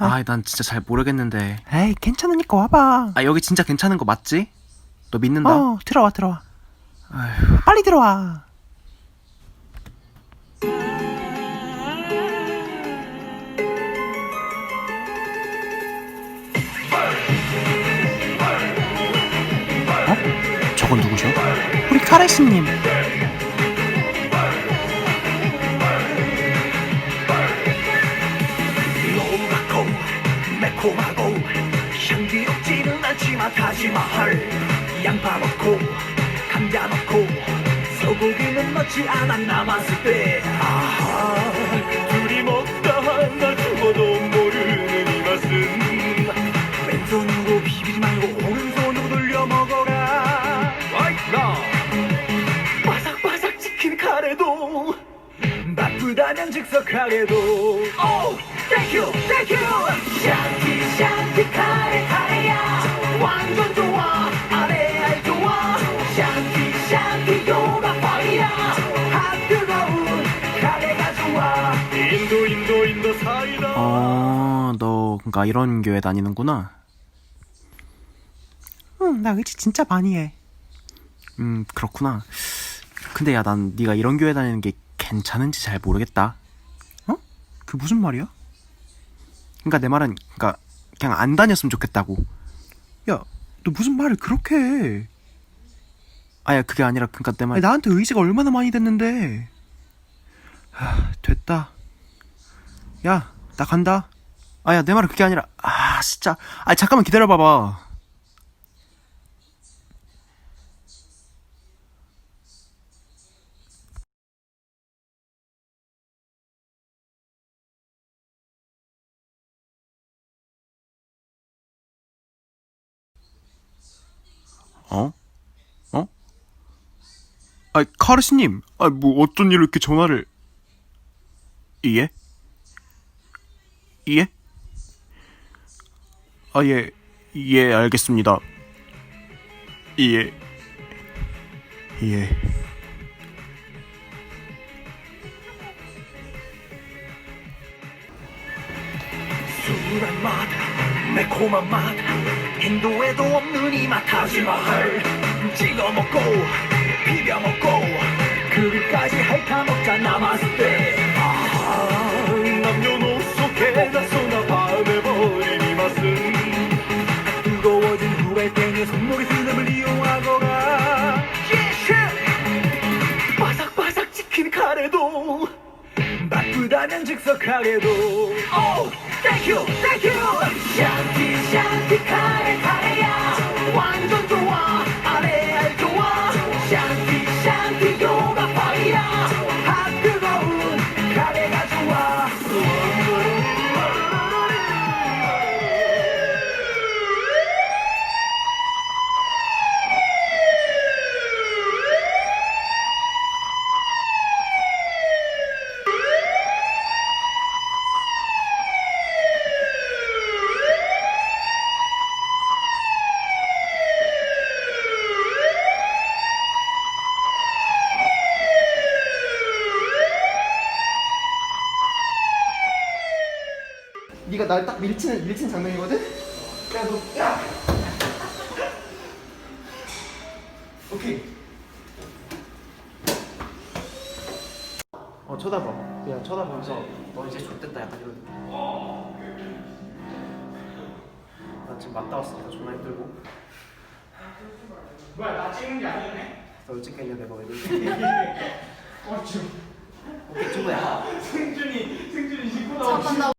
아, 난 진짜 잘 모르겠는데. 에이 괜찮으니까 와봐 아, 여기 진짜 괜찮은 거 맞지? 너 믿는다? 어 들어와 들어와 아휴. 빨리 들어와 어? 저건 누구셔? 우리 카레스님 매콤하고 향기롭지는 않지만 다시마 할. 양파 넣고 감자 넣고 소고기는 넣지 않아 남았을 때. 아하 둘이 먹다 하나 죽어도 모르는 이 맛은. 왼손으로 비비지 말고 오른손으로 돌려 먹어라. 아이나 바삭바삭 치킨 카레도 나쁘다면 즉석카레도. 오 땡큐 땡큐 샹티 샹티 카레 카레야. 완전 좋아 아레알 좋아. 샹티 샹티 요가 파이야. 핫 뜨거운 카레가 좋아. 인도 인도 인도 사이다. 어, 너 그러니까 이런 교회 다니는구나. 응나 의지 진짜 많이 해. 음, 그렇구나. 근데 야, 난 네가 이런 교회 다니는 게 괜찮은지 잘 모르겠다. 어? 그 무슨 말이야? 그러니까 내 말은 그러니까 그냥 안 다녔으면 좋겠다고. 야 너 무슨 말을 그렇게 해 아야, 그게 아니라 그러니까 내 말. 아니, 나한테 의지가 얼마나 많이 됐는데 하, 됐다 야 나 간다 아야, 내 말은 그게 아니라 아, 진짜. 아, 잠깐만 기다려 봐봐. 어? 어? 아, 카르시님, 아, 뭐 어쩐 일로 이렇게 전화를? 예? 예? 아, 예, 예, 알겠습니다. 예, 예. 순한 맛 매콤한 맛 인도에도 없는 이맛 다시마할. 찍어 먹고 비벼 먹고 그릇까지 핥아 먹자 때 아하 남녀노소 개나 소나 반해버린 이 맛은 뜨거워진 후라이 땡에 손목에 스름을 이용하거라. 예시 바삭바삭 치킨 카레도 나쁘다면 즉석카레도. 오 Thank you, thank you. Shanti, Shanti, 네가 날 딱 밀치는 밀친 장면이거든? 야, 너, 야! 오케이. 어, 쳐다봐. 야, 쳐다보면서 너 이제 좋됐다 약간 이런. 나 지금 맞다 왔어. 나 존나 힘들고. 뭐야, 나 찍는 게 아니네? 널 찍겠냐, 내가 왜 이러지? 어, 지금. 오케이, 친구야. 잠깐 나